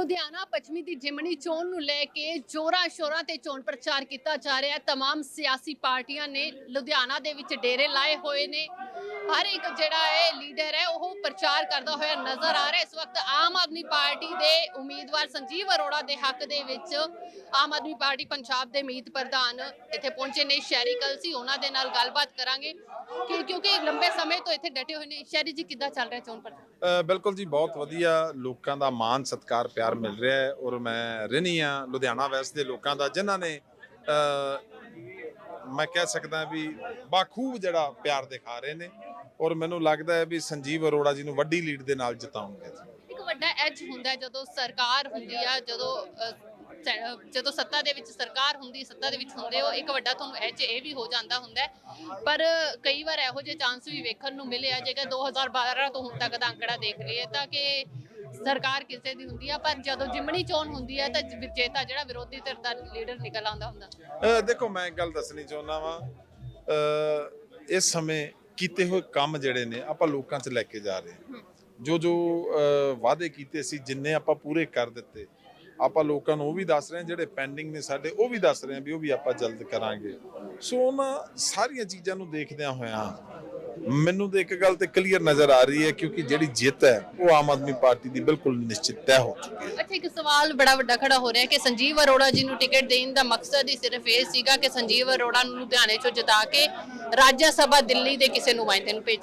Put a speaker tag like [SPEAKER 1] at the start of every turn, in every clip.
[SPEAKER 1] ਲੁਧਿਆਣਾ ਪੱਛਮੀ ਦੀ ਜਿਮਣੀ ਚੋਣ ਨੂੰ ਲੈ ਕੇ ਜੋਰਾਂ ਸ਼ੋਰਾਂ ਤੇ ਚੋਣ ਪ੍ਰਚਾਰ ਕੀਤਾ ਜਾ ਰਿਹਾ ਹੈ तमाम ਸਿਆਸੀ ਪਾਰਟੀਆਂ ਨੇ ਲੁਧਿਆਣਾ ਦੇ ਵਿੱਚ ਡੇਰੇ ਲਾਏ ਹੋਏ ਨੇ ਹਰ ਇੱਕ ਜਿਹੜਾ ਹੈ ਲੀਡਰ ਹੈ ਉਹ ਪ੍ਰਚਾਰ ਕਰਦਾ ਹੋਇਆ ਨਜ਼ਰ ਆ ਰਿਹਾ ਹੈ। ਇਸ ਵਕਤ ਆਮ ਆਦਮੀ ਪਾਰਟੀ ਦੇ ਉਮੀਦਵਾਰ ਸੰਜੀਵ ਅਰੋੜਾ ਦੇ ਹੱਕ ਦੇ ਵਿੱਚ ਆਮ ਆਦਮੀ ਪਾਰਟੀ ਪੰਜਾਬ ਦੇ ਮੀਤ ਪ੍ਰਧਾਨ ਇੱਥੇ ਪਹੁੰਚੇ ਨੇ ਸ਼ਹਿਰੀ ਕਲਸੀ ਉਹਨਾਂ ਦੇ ਨਾਲ ਗੱਲਬਾਤ ਕਰਾਂਗੇ ਕਿ ਕਿਉਂਕਿ ਲੰਬੇ ਸਮੇਂ ਤੋਂ ਇੱਥੇ ਡਟੇ ਹੋਏ ਨੇ ਸ਼ਹਿਰੀ ਜੀ ਕਿੱਦਾਂ ਚੱਲ ਰਿਹਾ ਚੋਣ ਪ੍ਰਚਾਰ
[SPEAKER 2] ਅ, ਬਿਲਕੁਲ ਜੀ ਬਹੁਤ ਵਧੀਆ ਲੋਕਾਂ ਦਾ ਮਾਣ ਸਤਿਕਾਰ ਪਿਆਰ ਮਿਲ ਰਿਹਾ ਹੈ ਔਰ ਮੈਂ ਰਹਿਣੀ ਆ ਲੁਧਿਆਣਾ ਵੈਸਟ ਦੇ ਲੋਕਾਂ ਦਾ, ਜਿਨ੍ਹਾਂ ਨੇ ਮੈਂ ਕਹਿ ਸਕਦਾ ਵੀ ਬਾਖੂਬ ਜਿਹੜਾ ਪਿਆਰ ਦਿਖਾ ਰਹੇ ਨੇ ਔਰ ਮੈਨੂੰ ਲੱਗਦਾ ਹੈ ਵੀ ਸੰਜੀਵ ਅਰੋੜਾ ਜੀ ਨੂੰ ਵੱਡੀ ਲੀਡ ਦੇ ਨਾਲ ਜਿਤਾਉਣਗੇ
[SPEAKER 1] ਇੱਕ ਵੱਡਾ ਐਜ ਹੁੰਦਾ ਜਦੋਂ ਸਰਕਾਰ ਹੁੰਦੀ ਆ, ਜਦੋਂ ਜਦੋਂ ਸੱਤਾ ਦੇ ਵਿੱਚ ਸਰਕਾਰ ਹੁੰਦੀ, ਸੱਤਾ ਦੇ ਵਿੱਚ ਹੁੰਦੇ ਹੋ, ਇੱਕ ਵੱਡਾ ਤੁਹਾਨੂੰ ਐਜ ਇਹ ਵੀ ਹੋ ਜਾਂਦਾ ਹੁੰਦਾ ਪਰ ਕਈ ਵਾਰ ਇਹੋ ਜਿਹੇ ਚਾਂਸ ਵੀ ਵੇਖਣ ਨੂੰ ਮਿਲੇ ਆ, ਜੇਕਰ 2012 ਤੋਂ ਹੁਣ ਤੱਕ ਦਾ ਅੰਕੜਾ ਦੇਖ ਲਈਏ ਤਾਂ ਕਿ ਸਰਕਾਰ ਕਿਸੇ ਦੀ ਹੁੰਦੀ ਆ ਪਰ ਜਦੋਂ ਜਿਮਣੀ ਚੋਣ ਹੁੰਦੀ ਹੈ ਤਾਂ ਵਿਜੇਤਾ ਜਿਹੜਾ ਵਿਰੋਧੀ ਧਿਰ ਦਾ ਲੀਡਰ ਨਿਕਲ ਆਉਂਦਾ ਹੁੰਦਾ।
[SPEAKER 2] ਦੇਖੋ ਮੈਂ ਇੱਕ ਗੱਲ ਦੱਸਣੀ ਚਾਹੁੰਦਾ ਵਾਂ। ਇਸ ਸਮੇਂ ਕੀਤੇ ਹੋਏ ਕੰਮ ਜਿਹੜੇ ਨੇ ਆਪਾਂ ਲੋਕਾਂ 'ਚ ਲੈ ਕੇ ਜਾ ਰਹੇ ਹਾਂ। ਜੋ ਜੋ ਵਾਅਦੇ ਕੀਤੇ ਸੀ ਜਿੰਨੇ ਆਪਾਂ ਪੂਰੇ ਕਰ ਦਿੱਤੇ ਆਪਾਂ ਲੋਕਾਂ ਨੂੰ ਉਹ ਵੀ ਦੱਸ ਰਹੇ ਹਾਂ ਜਿਹੜੇ ਪੈਂਡਿੰਗ ਨੇ ਸਾਡੇ ਉਹ ਵੀ ਦੱਸ ਰਹੇ ਹਾਂ ਵੀ ਉਹ ਵੀ ਆਪਾਂ ਜਲਦ ਕਰਾਂਗੇ। ਸੋ ਉਹਨਾਂ ਸਾਰੀਆਂ ਚੀਜ਼ਾਂ ਨੂੰ ਦੇਖਦਿਆਂ ਹੋਇਆਂ ਮੈਨੂੰ ਤਾਂ ਇੱਕ ਗੱਲ ਤੇ ਕਲੀਅਰ ਨਜ਼ਰ ਆ ਰਹੀ ਹੈ ਕਿਉਂਕਿ ਜਿਹੜੀ ਜਿੱਤ ਹੈ ਉਹ ਆਮ ਆਦਮੀ ਪਾਰਟੀ ਦੀ ਬਿਲਕੁਲ ਨਿਸ਼ਚਿਤ ਤੈਅ ਹੋ ਚੁੱਕੀ ਹੈ।
[SPEAKER 1] ਅੱਛਾ ਇੱਕ ਸਵਾਲ ਬੜਾ ਵੱਡਾ ਖੜਾ ਹੋ ਰਿਹਾ ਹੈ ਕਿ ਸੰਜੀਵ ਅਰੋੜਾ ਜੀ ਨੂੰ ਟਿਕਟ ਦੇਣ ਦਾ ਮਕਸਦ ਹੀ ਸਿਰਫ ਇਹ ਸੀਗਾ ਕਿ ਸੰਜੀਵ ਅਰੋੜਾ ਨੂੰ ਲੁਧਿਆਣੇ ਚੋਂ ਜਿਤਾ ਕੇ ਰਾਜ ਸਭਾ ਦਿੱਲੀ ਦੇ ਕਿਸੇ ਨੁਮਾਇੰਦੇ ਨੂੰ ਭੇਜ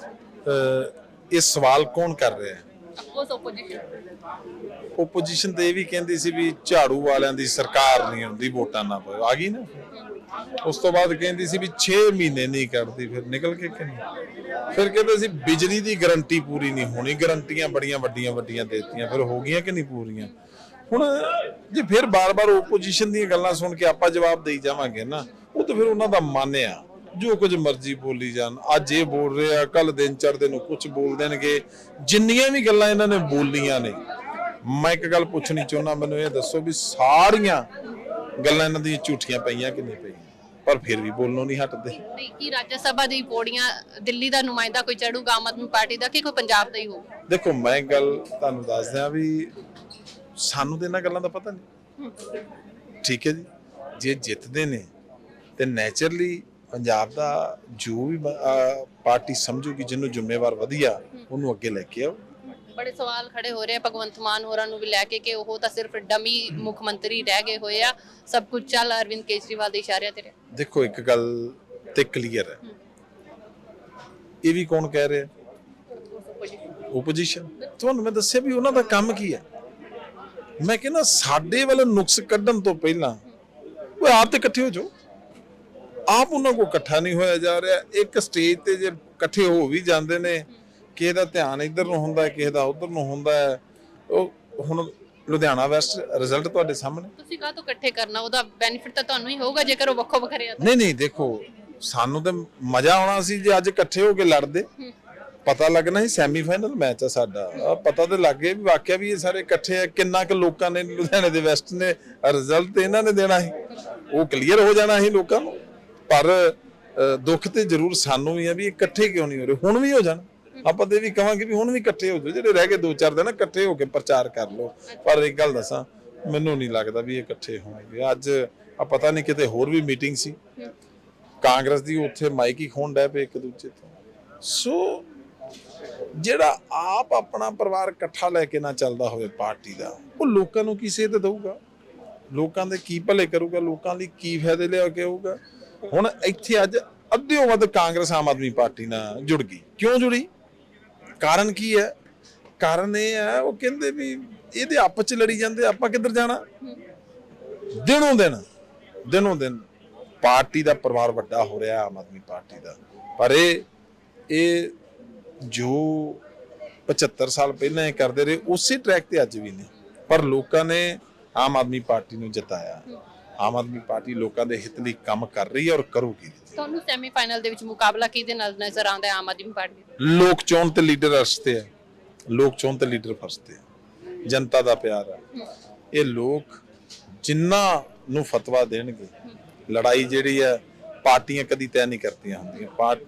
[SPEAKER 2] ਇਹ ਸਵਾਲ ਕੌਣ ਕਰ ਰਿਹਾ ਹੈ?
[SPEAKER 1] ਅਫਕੋਰਸ ਆਪੋਜੀਸ਼ਨ
[SPEAKER 2] ਓਪੋਜੀਸ਼ਨ ਤੇ ਇਹ ਵੀ ਕਹਿੰਦੀ ਸੀ ਵੀ ਝਾੜੂ ਵਾਲਿਆਂ ਦੀ ਸਰਕਾਰ ਨਹੀਂ ਹੁੰਦੀ ਵੋਟਾਂ ਨਾ ਪਾਓ। ਆ ਗਈ ਨਾ? ਉਸ ਤੋਂ ਬਾਅਦ ਕਹਿੰਦੀ ਸੀ ਵੀ 6 ਮਹੀਨੇ ਨਹੀਂ ਕਰਦੀ, ਫਿਰ ਨਿਕਲ ਕੇ ਕਹਿੰਦੀ ਫਿਰ ਕਹਿੰਦੇ ਸੀ ਬਿਜਲੀ ਦੀ ਗਾਰੰਟੀ ਪੂਰੀ ਨਹੀਂ ਹੋਣੀ, ਗਾਰੰਟੀਆਂ ਬੜੀਆਂ ਵੱਡੀਆਂ ਵੱਡੀਆਂ ਦੇਤੀਆਂ, ਫਿਰ ਹੋ ਗਈਆਂ ਕਿ ਨਹੀਂ ਪੂਰੀਆਂ? ਹੁਣ ਜੇ ਫਿਰ ਬਾਰ-ਬਾਰ ਓਪੋਜੀਸ਼ਨ ਦੀਆਂ ਗੱਲਾਂ ਸੁਣ ਕੇ ਆਪਾਂ ਜਵਾਬ ਦੇਈ ਜਾਵਾਂਗੇ ਨਾ, ਉਹ ਤਾਂ ਫਿਰ ਉਹਨਾਂ ਦਾ ਮਨ ਆ। ਜੋ ਕੁਝ ਮਰਜ਼ੀ ਬੋਲੀ ਜਾਣ, ਅੱਜ ਇਹ ਬੋਲ ਰਹੇ ਆ ਕੱਲ ਦਿਨ ਚੜ੍ਹਦੇ ਨੂੰ ਕੁਝ ਬੋਲ ਦੇਣਗੇ, ਜਿੰਨੀਆਂ ਵੀ ਗੱਲਾਂ ਇਹਨਾਂ ਨੇ ਬੋਲੀਆਂ ਨੇ, ਮੈਂ ਇੱਕ ਗੱਲ ਪੁੱਛਣੀ ਚਾਹੁੰਦਾ, ਮੈਨੂੰ ਇਹ ਦੱਸੋ ਵੀ ਸਾਰੀਆਂ ਗੱਲਾਂ ਇਹਨਾਂ ਦੀਆਂ ਝੂਠੀਆਂ ਪਈਆਂ ਕਿ ਨਹੀਂ ਪਈਆਂ? ਪਰ ਫਿਰ ਵੀ ਬੋਲਣੋਂ ਨਹੀਂ ਹਟਦੇ।
[SPEAKER 1] ਨਹੀਂ ਕੀ ਰਾਜ ਸਭਾ ਦੀ ਪੌੜੀਆਂ ਦਿੱਲੀ ਦਾ ਨੁਮਾਇੰਦਾ ਕੋਈ ਚੜੂਗਾ ਆਮ ਆਦਮੀ ਪਾਰਟੀ ਦਾ ਕਿ ਕੋਈ ਪੰਜਾਬ ਦਾ ਹੀ ਹੋਊਗਾ
[SPEAKER 2] ਦੇਖੋ ਮੈਂ ਗੱਲ ਤੁਹਾਨੂੰ ਦੱਸ ਦਿਆਂ ਵੀ ਸਾਨੂੰ ਤੇ ਇਹਨਾਂ ਗੱਲਾਂ ਦਾ ਪਤਾ ਨਹੀਂ। ਠੀਕ ਹੈ ਜੀ? ਜੇ ਜਿੱਤਦੇ ਨੇ ਤੇ ਨੇਚਰਲੀ ਪੰਜਾਬ ਦਾ ਜੋ ਵੀ ਪਾਰਟੀ ਸਮਝੂਗੀ ਜਿਹਨੂੰ ਜ਼ਿੰਮੇਵਾਰ ਵਧੀਆ ਉਹਨੂੰ ਅੱਗੇ ਲੈ ਕੇ ਆਓ।
[SPEAKER 1] ਬੜੇ ਸਵਾਲ ਖੜੇ ਹੋ ਰਹੇ ਆ ਭਗਵੰਤ ਮਾਨ ਹੋਰਾਂ ਨੂੰ ਵੀ ਲੈ ਕੇ ਕਿ ਉਹ ਤਾਂ ਸਿਰਫ ਡਮੀ ਮੁੱਖ ਮੰਤਰੀ ਰਹਿ ਗਏ ਹੋਏ ਆ। ਸਭ ਕੁਝ ਚੱਲ, ਅਰਵਿੰਦ ਕੇਜਰੀਵਾਲ ਦੇ ਇਸ਼ਾਰਿਆਂ ਤੇ ਰਿਹਾ।
[SPEAKER 2] ਦੇਖੋ, ਇੱਕ ਗੱਲ ਤੇ ਕਲੀਅਰ ਹੈ। ਇਹ ਵੀ ਕੌਣ ਕਹਿ ਰਿਹਾ? ਓਪੋਜੀਸ਼ਨ ਤੁਹਾਨੂੰ ਮੈਂ ਦੱਸਿਆ ਵੀ ਉਹਨਾਂ ਦਾ ਕੰਮ ਕੀ ਹੈ? ਮੈਂ ਕਹਿੰਦਾ, ਸਾਡੇ ਵੱਲ ਨੁਕਸ ਕੱਢਣ ਤੋਂ ਪਹਿਲਾਂ ਉਹ ਆਪ ਤੇ ਇਕੱਠੇ ਹੋ ਜਾਓ। ਆਪ ਉਹਨਾਂ ਕੋ ਇਕੱਠਾ ਨਹੀਂ ਹੋਇਆ ਜਾ ਰਿਹਾ। ਇੱਕ ਸਟੇਜ ਤੇ ਜੇ ਇਕੱਠੇ ਹੋ ਵੀ ਜਾਂਦੇ ਨੇ ਕਿਸੇ ਦਾ ਧਿਆਨ ਇੱਧਰ ਨੂੰ ਹੁੰਦਾ ਹੈ ਕਿਸੇ ਦਾ ਉੱਧਰ ਨੂੰ ਹੁੰਦਾ ਹੈ ਉਹ ਹੁਣ ਲੁਧਿਆਣਾ ਵੈਸਟ ਰਿਜ਼ਲਟ ਤੁਹਾਡੇ ਸਾਹਮਣੇ।
[SPEAKER 1] ਤੁਸੀਂ ਕਾਹ ਤੋਂ ਇਕੱਠੇ ਕਰਨਾ ਉਹਦਾ ਬੈਨੀਫਿਟ ਤਾਂ ਤੁਹਾਨੂੰ ਹੀ ਹੋਊਗਾ ਜੇਕਰ ਉਹ ਵੱਖੋ ਵੱਖਰੇ ਆ ਤਾਂ।
[SPEAKER 2] ਨਹੀਂ ਨਹੀਂ ਦੇਖੋ ਸਾਨੂੰ ਤੇ ਮਜ਼ਾ ਆਉਣਾ ਸੀ ਜੇ ਅੱਜ ਇਕੱਠੇ ਹੋ ਕੇ ਲੜਦੇ। ਪਤਾ ਲੱਗਣਾ ਸੀ ਸੈਮੀਫਾਈਨਲ ਮੈਚ ਆ ਸਾਡਾ। ਆਹ ਪਤਾ ਤੇ ਲੱਗ ਗਿਆ ਵੀ ਵਾਕਿਆ ਵੀ ਇਹ ਸਾਰੇ ਇਕੱਠੇ ਆ ਕਿੰਨਾ ਕੁ ਲੋਕਾਂ ਨੇ ਲੁਧਿਆਣੇ ਦੇ ਵੈਸਟ ਨੇ ਰਿਜ਼ਲਟ ਇਹਨਾਂ ਨੇ ਦੇਣਾ ਸੀ। ਉਹ ਕਲੀਅਰ ਹੋ ਜਾਣਾ ਸੀ ਲੋਕਾਂ ਨੂੰ। ਪਰ ਅ, ਦੁੱਖ ਤੇ ਜ਼ਰੂਰ ਸਾਨੂੰ ਵੀ ਆ ਵੀ ਇਕੱਠੇ ਕਿਉਂ ਨਹੀਂ ਹੋ ਰਹੇ? ਹੁਣ ਵੀ ਹੋ ਜਾਣ। ਆਪਾਂ ਤੇ ਇਹ ਵੀ ਕਹਾਂਗੇ ਵੀ ਹੁਣ ਵੀ ਇਕੱਠੇ ਹੋ ਜਾਓ, ਜਿਹੜੇ ਰਹਿ ਗਏ ਦੋ ਚਾਰ ਦਿਨ ਇਕੱਠੇ ਹੋ ਕੇ ਪ੍ਰਚਾਰ ਕਰ ਲਓ। ਪਰ ਇੱਕ ਗੱਲ ਦੱਸਾਂ, ਮੈਨੂੰ ਨਹੀਂ ਲੱਗਦਾ ਵੀ ਇਹ ਇਕੱਠੇ ਹੋਣਗੇ। ਅੱਜ ਆ ਪਤਾ ਨਹੀਂ ਕਿਤੇ ਹੋਰ ਵੀ ਮੀਟਿੰਗ ਸੀ। ਕਾਂਗਰਸ ਦੀ ਉੱਥੇ ਮਾਈਕ ਹੀ ਖੋਣ ਡੈ ਪਏ ਇੱਕ ਦੂਜੇ ਤੋਂ। ਸੋ ਜਿਹੜਾ ਆਪ ਆਪਣਾ ਪਰਿਵਾਰ ਇਕੱਠਾ ਲੈ ਕੇ ਨਾ ਚੱਲਦਾ ਹੋਵੇ ਪਾਰਟੀ ਦਾ, ਉਹ ਲੋਕਾਂ ਨੂੰ ਕੀ ਸੇਧ ਦਊਗਾ? ਲੋਕਾਂ ਦੇ ਕੀ ਭਲੇ ਕਰੂਗਾ? ਲੋਕਾਂ ਲਈ ਕੀ ਫਾਇਦੇ ਲਿਆ ਕੇ ਆਊਗਾ? ਹੁਣ ਇੱਥੇ ਅੱਜ ਅੱਧਿਓਂ ਵੱਧ ਕਾਂਗਰਸ ਆਮ ਆਦਮੀ ਪਾਰਟੀ ਨਾਲ ਜੁੜ ਗਈ। ਕਿਉਂ ਜੁੜੀ? ਕਾਰਨ ਕੀ ਹੈ? ਕਾਰਨ ਇਹ ਹੈ, ਉਹ ਕਹਿੰਦੇ ਵੀ ਇਹਦੇ ਆਪਸ ਚ ਲੜੀ ਜਾਂਦੇ, ਆਪਾਂ ਕਿੱਧਰ ਜਾਣਾ? ਦਿਨੋਂ ਦਿਨ ਦਿਨੋਂ ਦਿਨ ਪਾਰਟੀ ਦਾ ਪਰਿਵਾਰ ਵੱਡਾ ਹੋ ਰਿਹਾ, ਆਮ ਆਦਮੀ ਪਾਰਟੀ ਦਾ। ਪਰ ਇਹ ਇਹ ਜੋ 75 ਸਾਲ ਪਹਿਲਾਂ ਇਹ ਕਰਦੇ ਰਹੇ, ਉਸੇ ਟਰੈਕ ਤੇ ਅੱਜ ਵੀ ਨੇ। ਪਰ ਲੋਕਾਂ ਨੇ ਆਮ ਆਦਮੀ ਪਾਰਟੀ ਨੂੰ ਜਿਤਾਇਆ। ਆਮ ਆਦਮੀ ਪਾਰਟੀ ਲੋਕਾਂ ਦੇ ਹਿੱਤ ਲਈ ਕੰਮ ਕਰ ਰਹੀ ਹੈ ਔਰ ਕਰੂਗੀ।
[SPEAKER 1] ਤੁਹਾਨੂੰ ਸੈਮੀਫਾਈਨਲ ਦੇ ਵਿੱਚ ਮੁਕਾਬਲਾ ਕਿਹਦੇ ਨਾਲ ਨਜ਼ਰ ਆਉਂਦਾ ਹੈ ਆਮ ਆਦਮੀ ਪਾਰਟੀ ਦਾ?
[SPEAKER 2] ਲੋਕ ਚੋਣ ਤੇ ਲੀਡਰ ਅਰਸਤੇ ਹੈ। ਲੋਕ ਚੋਣ ਤੇ ਲੀਡਰ ਫਸਤੇ ਹੈ। ਜਨਤਾ ਦਾ ਪਿਆਰ ਹੈ। ਇਹ ਲੋਕ ਜਿੰਨਾ ਨੂੰ ਫਤਵਾ ਦੇਣਗੇ ਲੜਾਈ ਜਿਹੜੀ ਹੈ ਪਾਰਟੀਆਂ ਕਦੀ ਤੈਅ ਨਹੀਂ ਕਰਦੀਆਂ ਹੁੰਦੀਆਂ। ਪਾਰਟ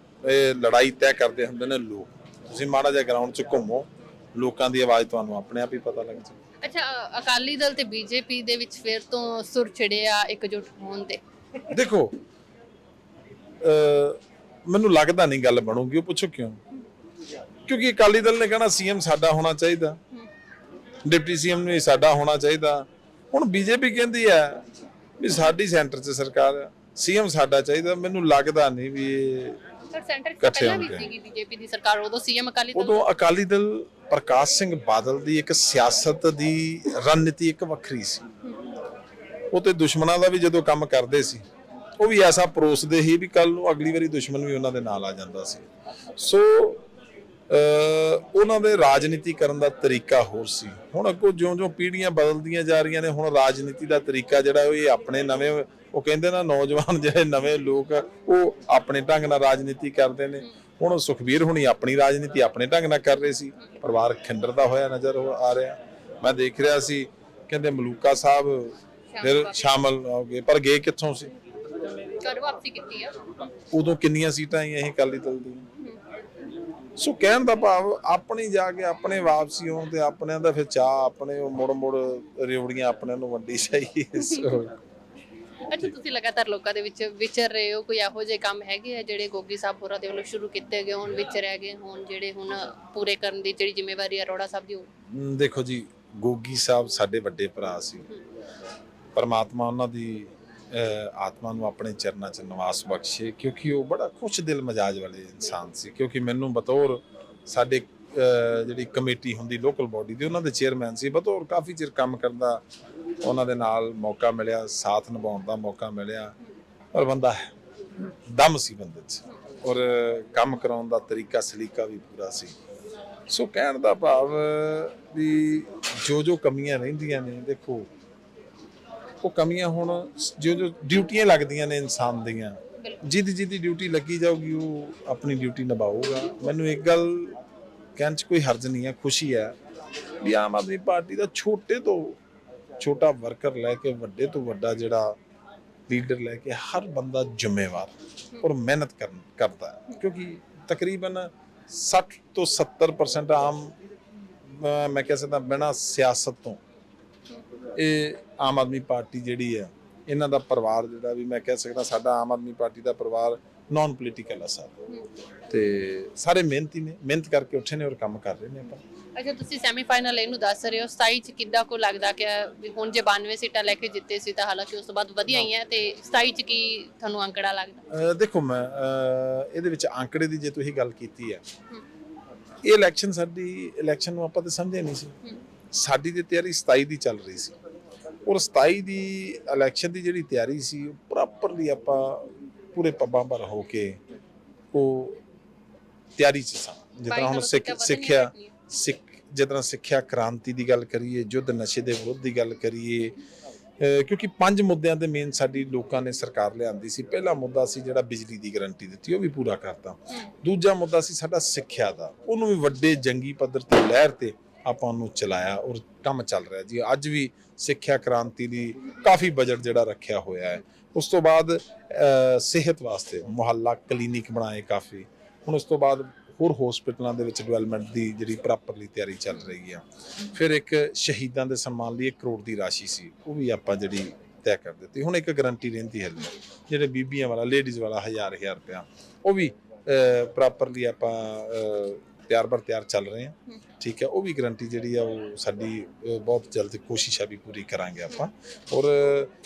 [SPEAKER 2] ਲੜਾਈ ਤੈਅ ਕਰਦੇ ਹੁੰਦੇ ਨੇ ਲੋਕ। ਤੁਸੀਂ ਮਾੜਾ ਜਿਹਾ ਗਰਾਊਂਡ 'ਚ ਘੁੰਮੋ ਲੋਕਾਂ ਦੀ ਆਵਾਜ਼ ਤੁਹਾਨੂੰ ਆਪਣੇ ਆਪ ਹੀ ਪਤਾ ਲੱਗ ਜਾਏ
[SPEAKER 1] ਅੱਛਾ ਅਕਾਲੀ ਦਲ ਤੇ ਬੀਜੇਪੀ ਦੇ ਵਿੱਚ ਫਿਰ ਤੋਂ ਸੁਰ ਚੜਿਆ ਇਕਜੁੱਟ ਹੋਣ ਦੇ
[SPEAKER 2] ਦੇਖੋ, ਅ, ਮੈਨੂੰ ਲੱਗਦਾ ਨਹੀਂ ਗੱਲ ਬਣੂਗੀ, ਉਹ ਪੁੱਛੋ ਕਿਉਂ? ਕਿਉਂਕਿ ਅਕਾਲੀ ਦਲ ਨੇ ਕਹਿਣਾ ਸੀਐਮ ਸਾਡਾ ਹੋਣਾ ਚਾਹੀਦਾ। ਡਿਪਟੀ ਸੀਐਮ ਵੀ ਸਾਡਾ ਹੋਣਾ ਚਾਹੀਦਾ। ਹੁਣ ਬੀਜੇਪੀ ਕਹਿੰਦੀ ਹੈ ਵੀ ਸਾਡੀ ਸੈਂਟਰ 'ਚ ਸਰਕਾਰ ਸੀਐਮ ਸਾਡਾ ਚਾਹੀਦਾ। ਮੈਨੂੰ ਲੱਗਦਾ ਨਹੀਂ ਵੀ ਇਹ
[SPEAKER 1] ਸਰ ਸੈਂਟਰ ਚ
[SPEAKER 2] ਇਕੱਠੇ
[SPEAKER 1] ਪਹਿਲਾਂ ਵੀ। ਸੀਗੀ ਬੀਜੇਪੀ ਦੀ ਸਰਕਾਰ ਉਦੋਂ ਸੀਐਮ ਅਕਾਲੀ ਦਲ।
[SPEAKER 2] ਉਦੋਂ ਅਕਾਲੀ ਦਲ ਪ੍ਰਕਾਸ਼ ਸਿੰਘ ਬਾਦਲ ਦੀ ਇੱਕ ਸਿਆਸਤ ਦੀ ਰਣਨੀਤੀ ਇੱਕ ਵੱਖਰੀ ਸੀ। ਉਹ ਤੇ ਦੁਸ਼ਮਣਾਂ ਦਾ ਵੀ ਜਦੋਂ ਕੰਮ ਕਰਦੇ ਸੀ ਉਹ ਵੀ ਐਸਾ ਪਰੋਸਦੇ ਹੀ ਵੀ ਕੱਲ ਨੂੰ ਅਗਲੀ ਵਾਰੀ ਦੁਸ਼ਮਣ ਵੀ ਉਹਨਾਂ ਦੇ ਨਾਲ ਆ ਜਾਂਦਾ ਸੀ। ਸੋ ਉਹਨਾਂ ਦੇ ਰਾਜਨੀਤੀ ਕਰਨ ਦਾ ਤਰੀਕਾ ਹੋਰ ਸੀ। ਹੁਣ ਅੱਗੋਂ ਜਿਉਂ-ਜਿਉਂ ਪੀੜ੍ਹੀਆਂ ਬਦਲਦੀਆਂ ਜਾ ਰਹੀਆਂ ਨੇ ਹੁਣ ਰਾਜਨੀਤੀ ਦਾ ਤਰੀਕਾ ਜਿਹੜਾ ਉਹ ਇਹ ਆਪਣੇ ਨਵੇਂ ਉਹ ਕਹਿੰਦੇ ਨਾ ਨੌਜਵਾਨ ਜਿਹੜੇ ਨਵੇਂ ਲੋਕ ਉਹ ਆਪਣੇ ਢੰਗ ਨਾਲ ਰਾਜਨੀਤੀ ਕਰਦੇ ਨੇ। ਹੁਣ ਸੁਖਬੀਰ ਹੁਣੀ ਆਪਣੀ ਰਾਜਨੀਤੀ ਆਪਣੇ ਢੰਗ ਨਾਲ ਕਰ ਰਹੇ ਸੀ। ਪਰਿਵਾਰ ਖਿੰਡਰਦਾ ਹੋਇਆ ਨਜ਼ਰ ਆ ਰਿਹਾ। ਮੈਂ ਦੇਖ ਰਿਹਾ ਸੀ ਕਹਿੰਦੇ ਮਲੂਕਾ ਸਾਹਿਬ ਫਿਰ ਸ਼ਾਮਲ ਹੋ ਗਏ ਪਰ ਗਏ ਕਿੱਥੋਂ ਸੀ?
[SPEAKER 1] ਕਰ ਵਾਪਸੀ ਕੀਤੀ ਆ?
[SPEAKER 2] ਉਦੋਂ ਕਿੰਨੀਆਂ ਸੀਟਾਂ ਆਈਆਂ ਇਹ ਅਕਾਲੀ ਦਲ ਦੀਆਂ? ਸੋ ਕਹਿਣ ਦਾ ਭਾਵ ਆਪਣੀ ਜਾ ਕੇ ਆਪਣੇ ਵਾਪਸੀ ਹੋਣ ਤੇ ਆਪਣਿਆਂ ਦਾ ਫਿਰ ਚਾਹ ਆਪਣੇ ਉਹ ਮੁੜ ਮੁੜ ਰਿਉੜੀਆਂ ਆਪਣਿਆਂ ਨੂੰ ਵੰਡੀ ਚਾਹੀਏ ਸੋ
[SPEAKER 1] ਅੱਛਾ ਤੁਸੀਂ ਲਗਾਤਾਰ ਲੋਕਾਂ ਦੇ ਵਿੱਚ ਵਿਚਰ ਰਹੇ ਹੋ ਕੋਈ ਇਹੋ ਜਿਹੇ ਕੰਮ ਹੈਗੇ ਆ ਜਿਹੜੇ ਗੋਗੀ ਸਾਹਿਬ ਹੋਰਾਂ ਦੇ ਵੱਲੋਂ ਸ਼ੁਰੂ ਕੀਤੇ ਗਏ ਹੋਣ ਵਿੱਚ ਰਹਿ ਗਏ ਹੋਣ ਜਿਹੜੇ ਹੁਣ ਪੂਰੇ ਕਰਨ ਦੀ ਜਿਹੜੀ ਜ਼ਿੰਮੇਵਾਰੀ ਅਰੋੜਾ ਸਾਹਿਬ ਦੀ
[SPEAKER 2] ਹਮ, ਦੇਖੋ ਜੀ ਗੋਗੀ ਸਾਹਿਬ ਸਾਡੇ ਵੱਡੇ ਭਰਾ ਸੀ। ਪਰਮਾਤਮਾ ਉਹਨਾਂ ਦੀ ਆਤਮਾ ਨੂੰ ਆਪਣੇ ਚਰਨਾਂ 'ਚ ਨਿਵਾਸ ਬਖਸ਼ੇ, ਕਿਉਂਕਿ ਉਹ ਬੜਾ ਖੁਸ਼ ਦਿਲ ਮਜਾਜ ਵਾਲੇ ਇਨਸਾਨ ਸੀ। ਕਿਉਂਕਿ ਮੈਨੂੰ ਬਤੌਰ ਸਾਡੇ ਜਿਹੜੀ ਕਮੇਟੀ ਹੁੰਦੀ ਲੋਕਲ ਬਾਡੀ ਦੀ, ਉਹਨਾਂ ਦੇ ਚੇਅਰਮੈਨ ਸੀ। ਬਤੌਰ ਕਾਫੀ ਚਿਰ ਕੰਮ ਕਰਦਾ, ਉਹਨਾਂ ਦੇ ਨਾਲ ਮੌਕਾ ਮਿਲਿਆ, ਸਾਥ ਨਿਭਾਉਣ ਦਾ ਮੌਕਾ ਮਿਲਿਆ, ਪਰ ਬੰਦਾ ਦਮ ਸੀ ਬੰਦੇ 'ਚ। ਔਰ ਕੰਮ ਕਰਾਉਣ ਦਾ ਤਰੀਕਾ, ਸਲੀਕਾ ਵੀ ਪੂਰਾ ਸੀ। ਸੋ ਕਹਿਣ ਦਾ ਭਾਵ ਵੀ ਜੋ ਜੋ ਕਮੀਆਂ ਰਹਿੰਦੀਆਂ ਨੇ, ਦੇਖੋ ਉਹ ਕਮੀਆਂ ਹੁਣ ਜੋ ਜੋ ਡਿਊਟੀਆਂ ਲੱਗਦੀਆਂ ਨੇ ਇਨਸਾਨ ਦੀਆਂ ਜਿਹਦੀ ਜਿਹਦੀ ਡਿਊਟੀ ਲੱਗੀ ਜਾਊਗੀ ਉਹ ਆਪਣੀ ਡਿਊਟੀ ਨਿਭਾਊਗਾ। ਮੈਨੂੰ ਇੱਕ ਗੱਲ ਕਹਿਣ 'ਚ ਕੋਈ ਹਰਜ ਨਹੀਂ ਹੈ ਖੁਸ਼ੀ ਹੈ ਵੀ ਆਮ ਆਦਮੀ ਪਾਰਟੀ ਦਾ ਛੋਟੇ ਤੋਂ ਛੋਟਾ ਵਰਕਰ ਲੈ ਕੇ ਵੱਡੇ ਤੋਂ ਵੱਡਾ ਜਿਹੜਾ ਲੀਡਰ ਲੈ ਕੇ ਹਰ ਬੰਦਾ ਜ਼ਿੰਮੇਵਾਰ ਔਰ ਮਿਹਨਤ ਕਰਦਾ ਕਿਉਂਕਿ ਤਕਰੀਬਨ 60 ਤੋਂ 70% ਆਮ ਮੈਂ ਕਹਿ ਸਕਦਾ ਬਿਨਾਂ ਸਿਆਸਤ ਤੋਂ ਇਹ ਆਮ ਆਦਮੀ ਪਾਰਟੀ ਜਿਹੜੀ ਹੈ ਇਹਨਾਂ ਦਾ ਪਰਿਵਾਰ ਜਿਹੜਾ ਵੀ ਮੈਂ ਕਹਿ ਸਕਦਾ ਸਾਡਾ ਆਮ ਆਦਮੀ ਪਾਰਟੀ ਦਾ ਪਰਿਵਾਰ ਨਾਨ ਪੋਲੀਟੀਕਲ ਹੈ। ਸਰ ਤੇ ਸਾਰੇ ਮਿਹਨਤੀ ਨੇ ਮਿਹਨਤ ਕਰਕੇ ਉੱਠੇ ਨੇ ਔਰ ਕੰਮ ਕਰ ਰਹੇ ਨੇ ਆਪਾਂ।
[SPEAKER 1] ਅੱਛਾ ਤੁਸੀਂ ਸੈਮੀਫਾਈਨਲ ਇਹਨੂੰ ਦੱਸ ਰਹੇ ਹੋ 27 ਚ ਕਿੱਦਾਂ ਕੋ ਲੱਗਦਾ ਕਿ ਵੀ ਹੁਣ ਜੇ 92 ਸੀਟਾਂ ਲੈ ਕੇ ਜਿੱਤੇ ਸੀ ਤਾਂ ਹਾਲਾਂਕਿ ਉਸ ਤੋਂ ਬਾਅਦ ਵਧੀਆ ਹੀ ਹੈ ਤੇ 27 ਚ ਕੀ ਤੁਹਾਨੂੰ ਅੰਕੜਾ ਲੱਗਦਾ?
[SPEAKER 2] ਦੇਖੋ ਮੈਂ ਇਹਦੇ ਵਿੱਚ ਆંકੜੇ ਦੀ ਜੇ ਤੁਸੀਂ ਗੱਲ ਕੀਤੀ ਹੈ ਇਹ ਇਲੈਕਸ਼ਨ ਸਾਡੀ ਇਲੈਕਸ਼ਨ ਨੂੰ ਆਪਾਂ ਤਾਂ ਸਮਝਿਆ ਨਹੀਂ ਸੀ। ਸਾਡੀ ਤੇ ਤਿਆਰੀ 27 ਦੀ ਚੱਲ ਰਹੀ ਸੀ। ਔਰ 27 ਦੀ ਇਲੈਕਸ਼ਨ ਦੀ ਜਿਹੜੀ ਤਿਆਰੀ ਸੀ ਪ੍ਰੋਪਰਲੀ ਆਪਾਂ ਪੂਰੇ ਪੱਬਾਂ ਪਰ ਹੋ ਕੇ ਉਹ ਤਿਆਰੀ ਚ ਸਾਂ। ਜਿੱਦਾਂ ਹੁਣ ਸਿੱਖ ਸਿੱਖਿਆ ਸਿੱਖ ਜਿੱਦਾਂ ਸਿੱਖਿਆ ਕ੍ਰਾਂਤੀ ਦੀ ਗੱਲ ਕਰੀਏ ਯੁੱਧ ਨਸ਼ੇ ਦੇ ਵਿਰੁੱਧ ਦੀ ਗੱਲ ਕਰੀਏ ਕਿਉਂਕਿ ਪੰਜ ਮੁੱਦਿਆਂ ਤੇ ਮੇਨ ਸਾਡੀ ਲੋਕਾਂ ਨੇ ਸਰਕਾਰ ਲਿਆਂਦੀ ਸੀ। ਪਹਿਲਾ ਮੁੱਦਾ ਸੀ ਜਿਹੜਾ ਬਿਜਲੀ ਦੀ ਗਾਰੰਟੀ ਦਿੱਤੀ ਉਹ ਵੀ ਪੂਰਾ ਕਰਤਾ। ਦੂਜਾ ਮੁੱਦਾ ਸੀ ਸਾਡਾ ਸਿੱਖਿਆ ਦਾ। ਉਹਨੂੰ ਵੀ ਵੱਡੇ ਜੰਗੀ ਪੱਧਰ ਤੇ ਲਹਿਰ ਤੇ ਆਪਾਂ ਉਹਨੂੰ ਚਲਾਇਆ ਔਰ ਕੰਮ ਚੱਲ ਰਿਹਾ ਜੀ। ਅੱਜ ਵੀ ਸਿੱਖਿਆ ਕ੍ਰਾਂਤੀ ਦੀ ਕਾਫੀ ਬਜਟ ਜਿਹੜਾ ਰੱਖਿਆ ਹੋਇਆ ਹੈ। ਉਸ ਤੋਂ ਬਾਅਦ ਸਿਹਤ ਵਾਸਤੇ ਮੁਹੱਲਾ ਕਲੀਨਿਕ ਬਣਾਏ ਕਾਫੀ। ਹੁਣ ਉਸ ਤੋਂ ਬਾਅਦ ਹੋਰ ਹਸਪੀਟਲਾਂ ਦੇ ਵਿੱਚ ਡਿਵੈਲਪਮੈਂਟ ਦੀ ਜਿਹੜੀ ਪ੍ਰੋਪਰਲੀ ਤਿਆਰੀ ਚੱਲ ਰਹੀ ਆ। ਫਿਰ ਇੱਕ ਸ਼ਹੀਦਾਂ ਦੇ ਸਨਮਾਨ ਲਈ 1 ਕਰੋੜ ਦੀ ਰਾਸ਼ੀ ਸੀ। ਉਹ ਵੀ ਆਪਾਂ ਜਿਹੜੀ ਤੈਅ ਕਰ ਦਿੱਤੀ। ਹੁਣ ਇੱਕ ਗਾਰੰਟੀ ਰਹਿੰਦੀ ਹੈ ਜਿਹੜੇ ਬੀਬੀਆਂ ਵਾਲਾ ਲੇਡੀਜ਼ ਵਾਲਾ ਹਜ਼ਾਰ ਹਜ਼ਾਰ ਰੁਪਇਆ। ਉਹ ਵੀ ਪ੍ਰੋਪਰਲੀ ਆਪਾਂ ਤਿਆਰ ਬਰ ਤਿਆਰ ਚੱਲ ਰਹੇ ਹਾਂ। ਠੀਕ ਹੈ ਉਹ ਵੀ ਗਾਰੰਟੀ ਜਿਹੜੀ ਆ ਉਹ ਸਾਡੀ ਬਹੁਤ ਜਲਦ ਕੋਸ਼ਿਸ਼ ਆ ਵੀ ਪੂਰੀ ਕਰਾਂਗੇ ਆਪਾਂ। ਔਰ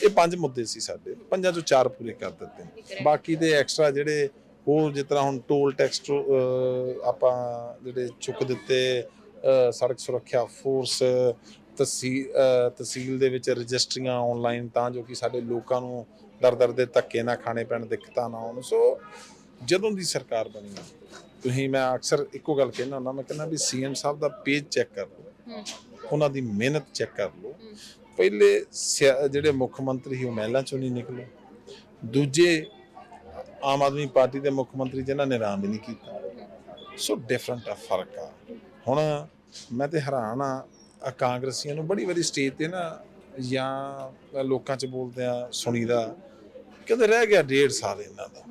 [SPEAKER 2] ਇਹ ਪੰਜ ਮੁੱਦੇ ਸੀ ਸਾਡੇ ਪੰਜਾਂ ਚੋਂ ਚਾਰ ਪੂਰੇ ਕਰ ਦਿੱਤੇ। ਬਾਕੀ ਦੇ ਐਕਸਟਰਾ ਜਿਹੜੇ ਹੋਰ ਜਿਸ ਤਰ੍ਹਾਂ ਹੁਣ ਟੋਲ ਟੈਕਸ ਆਪਾਂ ਜਿਹੜੇ ਚੁੱਕ ਦਿੱਤੇ ਸੜਕ ਸੁਰੱਖਿਆ ਫੋਰਸ ਤਹਿਸੀਲ ਦੇ ਵਿੱਚ ਰਜਿਸਟਰੀਆਂ ਆਨਲਾਈਨ ਤਾਂ ਜੋ ਕਿ ਸਾਡੇ ਲੋਕਾਂ ਨੂੰ ਦਰ ਦਰ ਦੇ ਧੱਕੇ ਨਾ ਖਾਣੇ ਪੈਣ ਦਿੱਕਤਾਂ ਨਾ ਆਉਣ। ਸੋ ਜਦੋਂ ਦੀ ਸਰਕਾਰ ਬਣੀ ਆ, ਤੁਸੀਂ ਮੈਂ ਅਕਸਰ ਇੱਕੋ ਗੱਲ ਕਹਿੰਦਾ ਹੁੰਦਾ ਮੈਂ ਕਹਿੰਦਾ ਵੀ ਸੀਐਮ ਸਾਹਿਬ ਦਾ ਪੇਜ ਚੈੱਕ ਕਰ ਲਓ। ਉਹਨਾਂ ਦੀ ਮਿਹਨਤ ਚੈੱਕ ਕਰ ਲਓ। ਪਹਿਲੇ ਜਿਹੜੇ ਮੁੱਖ ਮੰਤਰੀ ਸੀ ਉਹ ਮਹਿਲਾ ਚੋਂ ਨਹੀਂ ਨਿਕਲੇ। ਦੂਜੇ ਆਮ ਆਦਮੀ ਪਾਰਟੀ ਦੇ ਮੁੱਖ ਮੰਤਰੀ ਜਿਨ੍ਹਾਂ ਨੇ ਆਰਾਮ ਹੀ ਨਹੀਂ ਕੀਤਾ। ਸੋ ਡਿਫਰੈਂਟ ਆ ਫ਼ਰਕ ਆ। ਹੁਣ ਮੈਂ ਤੇ ਹੈਰਾਨ ਆ ਆ ਕਾਂਗਰਸੀਆਂ ਨੂੰ ਬੜੀ ਵਾਰੀ ਸਟੇਜ ਤੇ ਨਾ ਜਾਂ ਲੋਕਾਂ 'ਚ ਬੋਲਦੇ ਆ ਸੁਣੀਦਾ ਕਹਿੰਦੇ ਰਹਿ ਗਿਆ ਡੇਢ ਸਾਲ ਇਹਨਾਂ ਦਾ।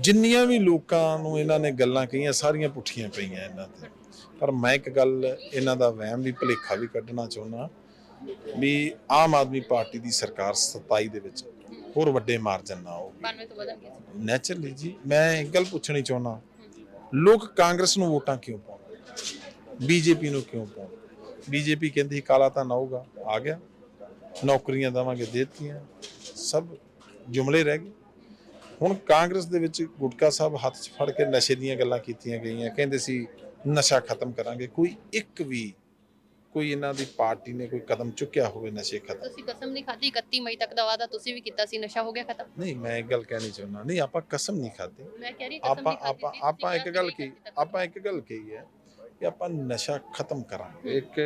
[SPEAKER 2] ਜਿੰਨੀਆਂ ਵੀ ਲੋਕਾਂ ਨੂੰ ਇਹਨਾਂ ਨੇ ਗੱਲਾਂ ਕਹੀਆਂ ਸਾਰੀਆਂ ਪੁੱਠੀਆਂ ਪਈਆਂ ਇਹਨਾਂ ਤੇ। ਪਰ ਮੈਂ ਇੱਕ ਗੱਲ ਇਹਨਾਂ ਦਾ ਵਹਿਮ ਵੀ ਭੁਲੇਖਾ ਵੀ ਕੱਢਣਾ ਚਾਹੁੰਦਾ ਵੀ ਆਮ ਆਦਮੀ ਪਾਰਟੀ ਦੀ ਸਰਕਾਰ 27 ਦੇ ਵਿੱਚ ਹੋਰ ਵੱਡੇ ਮਾਰਜਨ ਨਾਲ ਆਊਗੀ
[SPEAKER 1] 92 ਤੋਂ ਵਧਣ ਗਿਆ ਸੀ
[SPEAKER 2] ਨੈਚੁਰਲੀ ਜੀ ਮੈਂ ਇੱਕ ਗੱਲ ਪੁੱਛਣੀ ਚਾਹੁੰਦਾ ਲੋਕ ਕਾਂਗਰਸ ਨੂੰ ਵੋਟਾਂ ਕਿਉਂ ਪਾਉਂਦੇ ਬੀਜੇਪੀ ਨੂੰ ਕਿਉਂ ਪਾਉਂਦੇ ਬੀਜੇਪੀ ਕਹਿੰਦੀ ਕਾਲਾ ਤਾਂ ਆਊਗਾ। ਆ ਗਿਆ। ਨੌਕਰੀਆਂ ਦੇਵਾਂਗੇ ਦਿੱਤੀਆਂ। ਸਭ ਜੁਮਲੇ ਰਹਿ ਗਏ। ਹੁਣ ਕਾਂਗਰਸ ਦੇ ਵਿੱਚ ਗੁਟਕਾ ਸਾਹਿਬ ਹੱਥ 'ਚ ਫੜ ਕੇ ਨਸ਼ੇ ਦੀਆਂ ਗੱਲਾਂ ਕੀਤੀਆਂ ਗਈਆਂ ਕਹਿੰਦੇ ਸੀ ਨਸ਼ਾ ਖਤਮ ਕਰਾਂਗੇ ਕੋਈ ਇੱਕ ਵੀ ਕੋਈ ਇਹਨਾਂ ਦੀ ਪਾਰਟੀ ਨੇ ਕੋਈ ਕਦਮ ਚੁੱਕਿਆ ਹੋਵੇ ਨਸ਼ੇ ਖਤਮ।
[SPEAKER 1] ਤੁਸੀਂ ਕਸਮ ਨਹੀਂ ਖਾਧੀ 31 ਮਈ ਤੱਕ ਦਾ ਵਾਅਦਾ ਤੁਸੀਂ ਵੀ ਕੀਤਾ ਸੀ ਨਸ਼ਾ ਹੋ ਗਿਆ ਖਤਮ।
[SPEAKER 2] ਨਹੀਂ ਮੈਂ ਇੱਕ ਗੱਲ ਕਹਿਣੀ ਚਾਹੁੰਦਾ ਨਹੀਂ ਆਪਾਂ ਕਸਮ ਨਹੀਂ ਖਾਧੀ।
[SPEAKER 1] ਮੈਂ ਕਹਿ ਰਹੀ ਕਸਮ
[SPEAKER 2] ਆਪਾਂ
[SPEAKER 1] ਨਹੀਂ
[SPEAKER 2] ਆਪਾਂ ਆਪਾਂ ਇੱਕ ਗੱਲ ਕੀ
[SPEAKER 1] 31 ਤੱਕ
[SPEAKER 2] ਆਪਾਂ ਇੱਕ ਗੱਲ ਕਹੀ ਹੈ ਕਿ ਆਪਾਂ ਨਸ਼ਾ ਖਤਮ ਕਰਾਂਗੇ ਇੱਕ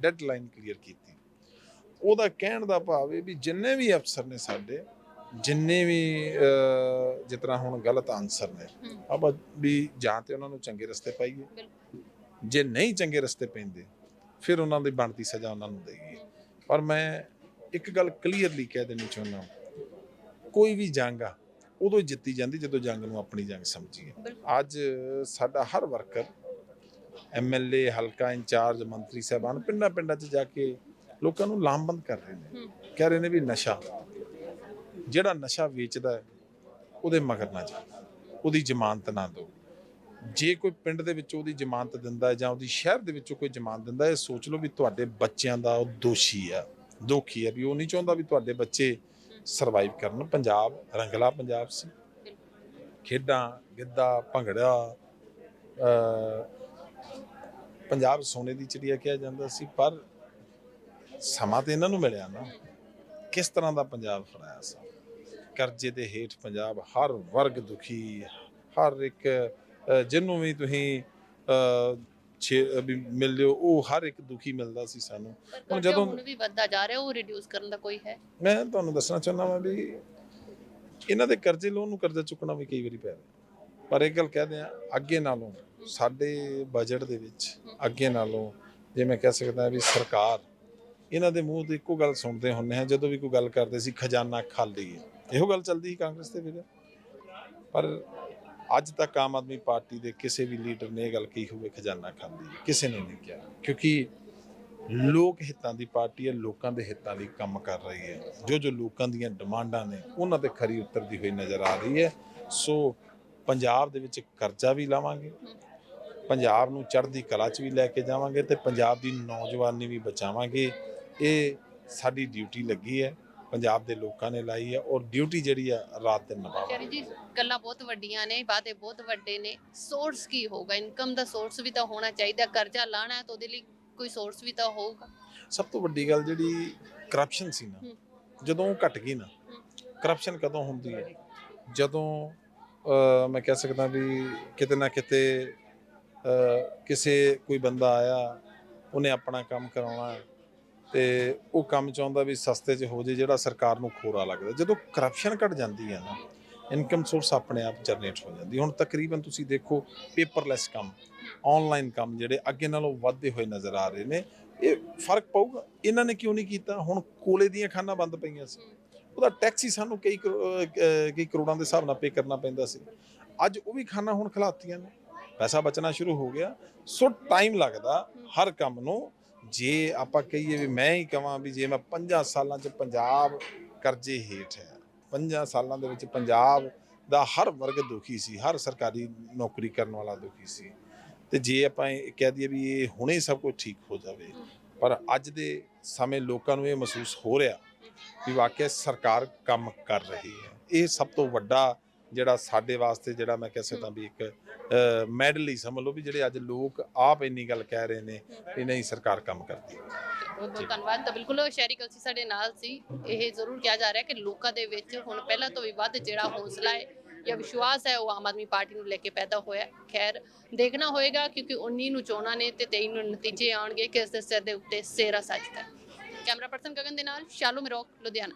[SPEAKER 2] ਡੈਡਲਾਈਨ ਕਲੀਅਰ ਕੀਤੀ। ਉਹਦਾ ਕਹਿਣ ਦਾ ਭਾਵ ਇਹ ਵੀ ਜਿੰਨੇ ਵੀ ਅਫਸਰ ਨੇ ਸਾਡੇ ਜਿੰਨੇ ਵੀ ਤਰ੍ਹਾਂ ਹੁਣ ਗਲਤ ਆਨਸਰ ਨੇ। ਆਪਾਂ ਵੀ ਜਾਂ ਤੇ ਉਹਨਾਂ ਨੂੰ ਚੰਗੇ ਰਸਤੇ ਪਾਈਏ। ਜੇ ਨਹੀਂ ਚੰਗੇ ਰਸਤੇ ਪੈਂਦੇ ਫਿਰ ਉਹਨਾਂ ਦੀ ਬਣਦੀ ਸਜ਼ਾ ਉਹਨਾਂ ਨੂੰ ਦੇਈਏ। ਪਰ ਮੈਂ ਇੱਕ ਗੱਲ ਕਲੀਅਰਲੀ ਕਹਿ ਦੇਣੀ ਚਾਹੁੰਦਾ ਕੋਈ ਵੀ ਜੰਗ ਆ ਉਦੋਂ ਜਿੱਤੀ ਜਾਂਦੀ ਜਦੋਂ ਜੰਗ ਨੂੰ ਆਪਣੀ ਜੰਗ ਸਮਝੀਏ। ਅੱਜ ਸਾਡਾ ਹਰ ਵਰਕਰ ਐਮਐਲਏ ਹਲਕਾ ਇੰਚਾਰਜ ਮੰਤਰੀ ਸਾਹਿਬਾਨ ਪਿੰਡਾਂ ਪਿੰਡਾਂ 'ਚ ਜਾ ਕੇ ਲੋਕਾਂ ਨੂੰ ਲਾਮਬੰਦ ਕਰ ਰਹੇ ਨੇ। ਕਹਿ ਰਹੇ ਨੇ ਵੀ ਨਸ਼ਾ ਜਿਹੜਾ ਨਸ਼ਾ ਵੇਚਦਾ ਉਹਦੇ ਮਗਰ ਨਾ ਜਾ ਉਹਦੀ ਜ਼ਮਾਨਤ ਨਾ ਦਿਓ। ਜੇ ਕੋਈ ਪਿੰਡ ਦੇ ਵਿੱਚ ਉਹਦੀ ਜ਼ਮਾਨਤ ਦਿੰਦਾ ਹੈ ਜਾਂ ਉਹਦੀ ਸ਼ਹਿਰ ਦੇ ਵਿੱਚੋਂ ਕੋਈ ਜ਼ਮਾਨਤ ਦਿੰਦਾ ਇਹ ਸੋਚ ਲਓ ਵੀ ਤੁਹਾਡੇ ਬੱਚਿਆਂ ਦਾ ਉਹ ਦੋਸ਼ੀ ਆ ਦੋਖੀ ਆ ਵੀ ਉਹ ਨਹੀਂ ਚਾਹੁੰਦਾ ਵੀ ਤੁਹਾਡੇ ਬੱਚੇ ਸਰਵਾਈਵ ਕਰਨ। ਪੰਜਾਬ ਰੰਗਲਾ ਪੰਜਾਬ ਸੀ। ਖੇਡਾਂ ਗਿੱਧਾ ਭੰਗੜਾ ਅ, ਪੰਜਾਬ ਸੋਨੇ ਦੀ ਚਿੜੀਆ ਕਿਹਾ ਜਾਂਦਾ ਸੀ ਪਰ ਸਮਾਂ ਤੇ ਇਹਨਾਂ ਨੂੰ ਮਿਲਿਆ ਨਾ। ਕਿਸ ਤਰ੍ਹਾਂ ਦਾ ਪੰਜਾਬ ਫੜਾਇਆ ਸੀ? ਕਰਜ਼ੇ ਦੇ ਹੇਠ ਪੰਜਾਬ ਹਰ ਵਰਗ ਦੁਖੀ ਹਰ ਇੱਕ ਅ, ਜਿਹਨੂੰ ਵੀ ਤੁਸੀਂ ਮਿਲ ਲਿਓ ਉਹ ਹਰ ਇੱਕ ਦੁਖੀ ਮਿਲਦਾ ਸੀ ਸਾਨੂੰ। ਹੁਣ ਜਦੋਂ-
[SPEAKER 1] ਹੁਣ ਵੀ ਵੱਧਦਾ ਜਾ ਰਿਹਾ ਉਹ ਰਿਡਿਊਸ ਕਰਨ ਦਾ ਕੋਈ ਹੈ?
[SPEAKER 2] ਮੈਂ ਤੁਹਾਨੂੰ ਦੱਸਣਾ ਚਾਹੁੰਦਾ ਹਾਂ ਵੀ ਇਹਨਾਂ ਦੇ ਕਰਜ਼ੇ ਲੋਨ ਨੂੰ ਕਰਜ਼ਾ ਚੁੱਕਣਾ ਵੀ ਕਈ ਵਾਰੀ ਪੈ ਰਿਹਾ। ਪਰ ਇੱਕ ਗੱਲ ਕਹਦੇ ਆ ਅੱਗੇ ਨਾਲੋਂ ਸਾਡੇ ਬਜਟ ਦੇ ਵਿੱਚ ਅੱਗੇ ਨਾਲੋਂ ਜੇ ਮੈਂ ਕਹਿ ਸਕਦਾ ਵੀ ਸਰਕਾਰ ਇਹਨਾਂ ਦੇ ਮੂੰਹ ਤੋਂ ਇੱਕੋ ਗੱਲ ਸੁਣਦੇ ਹੁੰਨੇ ਆ ਜਦੋਂ ਵੀ ਕੋਈ ਗੱਲ ਕਰਦੇ ਸੀ ਖਜ਼ਾਨਾ ਖਾਲੀ ਹੈ। ਇਹੋ ਗੱਲ ਚੱਲਦੀ ਸੀ ਕਾਂਗਰਸ ਦੇ ਵਿੱਚ ਪਰ ਅੱਜ ਤੱਕ ਆਮ ਆਦਮੀ ਪਾਰਟੀ ਦੇ ਕਿਸੇ ਵੀ ਲੀਡਰ ਨੇ ਇਹ ਗੱਲ ਕਹੀ ਹੋਵੇ, ਖਜ਼ਾਨਾ ਖਾਂਦੀ ਕਿਸੇ ਨੇ ਨਹੀਂ ਕਿਹਾ। ਕਿਉਂਕਿ ਲੋਕ ਹਿੱਤਾਂ ਦੀ ਪਾਰਟੀ ਹੈ, ਲੋਕਾਂ ਦੇ ਹਿੱਤਾਂ ਲਈ ਕੰਮ ਕਰ ਰਹੀ ਹੈ। ਜੋ ਜੋ ਲੋਕਾਂ ਦੀਆਂ ਡਿਮਾਂਡਾਂ ਨੇ, ਉਹਨਾਂ ਤੇ ਖਰੀ ਉਤਰਦੀ ਹੋਈ ਨਜ਼ਰ ਆ ਰਹੀ ਹੈ। ਸੋ ਪੰਜਾਬ ਦੇ ਵਿੱਚ ਕਰਜ਼ਾ ਵੀ ਲਾਵਾਂਗੇ, ਪੰਜਾਬ ਨੂੰ ਚੜ੍ਹਦੀ ਕਲਾ 'ਚ ਵੀ ਲੈ ਕੇ ਜਾਵਾਂਗੇ ਤੇ ਪੰਜਾਬ ਦੀ ਨੌਜਵਾਨੀ ਵੀ ਬਚਾਵਾਂਗੇ। ਇਹ ਸਾਡੀ ਡਿਊਟੀ ਲੱਗੀ ਹੈ। ਪੰਜਾਬ ਦੇ ਲੋਕਾਂ ਨੇ ਲਾਈ ਹੈ ਔਰ ਡਿਊਟੀ ਜਿਹੜੀ ਆ ਰਾਤ ਦਿਨ ਨਿਭਾਵਾਂਗੇ
[SPEAKER 1] ਚਰੀ ਜੀ ਗੱਲਾਂ ਬਹੁਤ ਵੱਡੀਆਂ ਨੇ ਵਾਅਦੇ ਬਹੁਤ ਵੱਡੇ ਨੇ। ਸੋਰਸ ਕੀ ਹੋਊਗਾ? ਇਨਕਮ ਦਾ ਸੋਰਸ ਵੀ ਤਾਂ ਹੋਣਾ ਚਾਹੀਦਾ ਕਰਜ਼ਾ ਲਾਣਾ ਹੈ ਤਾਂ ਉਹਦੇ ਲਈ ਕੋਈ ਸੋਰਸ ਵੀ ਤਾਂ ਹੋਊਗਾ।
[SPEAKER 2] ਸਭ ਤੋਂ ਵੱਡੀ ਗੱਲ ਜਿਹੜੀ ਕਰਪਸ਼ਨ ਸੀ ਨਾ। ਜਦੋਂ ਉਹ ਘਟ ਗਈ ਨਾ ਕਰਪਸ਼ਨ ਕਦੋਂ ਹੁੰਦੀ ਹੈ? ਜਦੋਂ ਮੈਂ ਕਹਿ ਸਕਦਾ ਵੀ ਕਿਤੇ ਨਾ ਕਿਤੇ ਕਿਸੇ ਕੋਈ ਬੰਦਾ ਆਇਆ ਉਹਨੇ ਆਪਣਾ ਕੰਮ ਕਰਾਉਣਾ ਹੈ ਤੇ ਉਹ ਕੰਮ ਚਾਹੁੰਦਾ ਵੀ ਸਸਤੇ 'ਚ ਹੋ ਜੇ, ਜਿਹੜਾ ਸਰਕਾਰ ਨੂੰ ਖੋਰਾ ਲੱਗਦਾ। ਜਦੋਂ ਕਰਪਸ਼ਨ ਘਟ ਜਾਂਦੀ ਹੈ ਨਾ ਇਨਕਮ ਸੋਰਸ ਆਪਣੇ ਆਪ ਜਨਰੇਟ ਹੋ ਜਾਂਦੀ। ਹੁਣ ਤਕਰੀਬਨ ਤੁਸੀਂ ਦੇਖੋ ਪੇਪਰਲੈਸ ਕੰਮ ਆਨਲਾਈਨ ਕੰਮ ਜਿਹੜੇ ਅੱਗੇ ਨਾਲੋਂ ਵੱਧਦੇ ਹੋਏ ਨਜ਼ਰ ਆ ਰਹੇ ਨੇ, ਇਹ ਫ਼ਰਕ ਪਊਗਾ। ਇਹਨਾਂ ਨੇ ਕਿਉਂ ਨਹੀਂ ਕੀਤਾ? ਹੁਣ ਕੋਲੇ ਦੀਆਂ ਖਾਨਾਂ ਬੰਦ ਪਈਆਂ ਸੀ। ਉਹਦਾ ਟੈਕਸ ਹੀ ਸਾਨੂੰ ਕਈ ਕਰੋ- ਕਈ ਕਰੋੜਾਂ ਦੇ ਹਿਸਾਬ ਨਾਲ ਪੇ ਕਰਨਾ ਪੈਂਦਾ ਸੀ। ਅੱਜ ਉਹ ਵੀ ਖਾਨਾ ਹੁਣ ਖਲਾਤੀਆਂ ਨੇ। ਪੈਸਾ ਬਚਣਾ ਸ਼ੁਰੂ ਹੋ ਗਿਆ। ਸੋ ਟਾਈਮ ਲੱਗਦਾ ਹਰ ਕੰਮ ਨੂੰ ਜੇ ਆਪਾਂ ਕਹੀਏ ਵੀ ਮੈਂ ਹੀ ਕਹਾਂ ਵੀ ਜੇ ਮੈਂ 50 ਸਾਲਾਂ 'ਚ ਪੰਜਾਬ ਕਰਜ਼ੇ ਹੇਠ ਹੈ 50 ਸਾਲਾਂ ਦੇ ਵਿੱਚ ਪੰਜਾਬ ਦਾ ਹਰ ਵਰਗ ਦੁਖੀ ਸੀ, ਹਰ ਸਰਕਾਰੀ ਨੌਕਰੀ ਕਰਨ ਵਾਲਾ ਦੁਖੀ ਸੀ। ਤੇ ਜੇ ਆਪਾਂ ਇਹ ਕਹਿ ਦਈਏ ਵੀ ਇਹ ਹੁਣੇ ਸਭ ਕੁਝ ਠੀਕ ਹੋ ਜਾਵੇ, ਪਰ ਅੱਜ ਦੇ ਸਮੇਂ ਲੋਕਾਂ ਨੂੰ ਇਹ ਮਹਿਸੂਸ ਹੋ ਰਿਹਾ ਵੀ ਵਾਕਿਆ ਸਰਕਾਰ ਕੰਮ ਕਰ ਰਹੀ ਹੈ। ਇਹ ਸਭ ਤੋਂ ਵੱਡਾ ਜਿਹੜਾ ਸਾਡੇ ਵਾਸਤੇ ਜਿਹੜਾ ਮੈਂ ਕਹਿ ਸਕਦਾ ਵੀ ਇੱਕ ਮੈਡਲ ਹੀ ਸਮਝ ਲਓ ਵੀ ਜਿਹੜੇ ਅੱਜ ਲੋਕ ਆਪ ਇੰਨੀ ਗੱਲ ਕਹਿ ਰਹੇ ਨੇ, ਵੀ ਨਹੀਂ ਸਰਕਾਰ ਕੰਮ ਕਰਦੀ।
[SPEAKER 1] ਬਹੁਤ ਬਹੁਤ ਧੰਨਵਾਦ। ਤਾਂ ਬਿਲਕੁਲ ਸ਼ਹਿਰੀ ਕਲਸੀ ਸਾਡੇ ਨਾਲ ਸੀ। ਇਹ ਜ਼ਰੂਰ ਕਿਹਾ ਜਾ ਰਿਹਾ ਕਿ ਲੋਕਾਂ ਦੇ ਵਿੱਚ ਹੁਣ ਪਹਿਲਾਂ ਤੋਂ ਵੀ ਵੱਧ ਜਿਹੜਾ ਹੌਸਲਾ ਹੈ ਜਾਂ ਵਿਸ਼ਵਾਸ ਹੈ, ਉਹ ਆਮ ਆਦਮੀ ਪਾਰਟੀ ਨੂੰ ਲੈ ਕੇ ਪੈਦਾ ਹੋਇਆ ਖੈਰ, ਦੇਖਣਾ ਹੋਏਗਾ ਕਿਉਂਕਿ 19 ਨੂੰ ਚੋਣਾਂ ਨੇ ਤੇ 23 ਨੂੰ ਨਤੀਜੇ ਆਉਣਗੇ ਕਿ ਦੇ ਸਿਰ ਦੇ ਉੱਤੇ ਸੇਰਾ ਸੱਜਦਾ ਕੈਮਰਾ ਪਰਸਨ ਗਗਨ ਦੇ ਨਾਲ, ਸ਼ਾਲੂ ਮਿਰੋਕ, ਲੁਧਿਆਣਾ।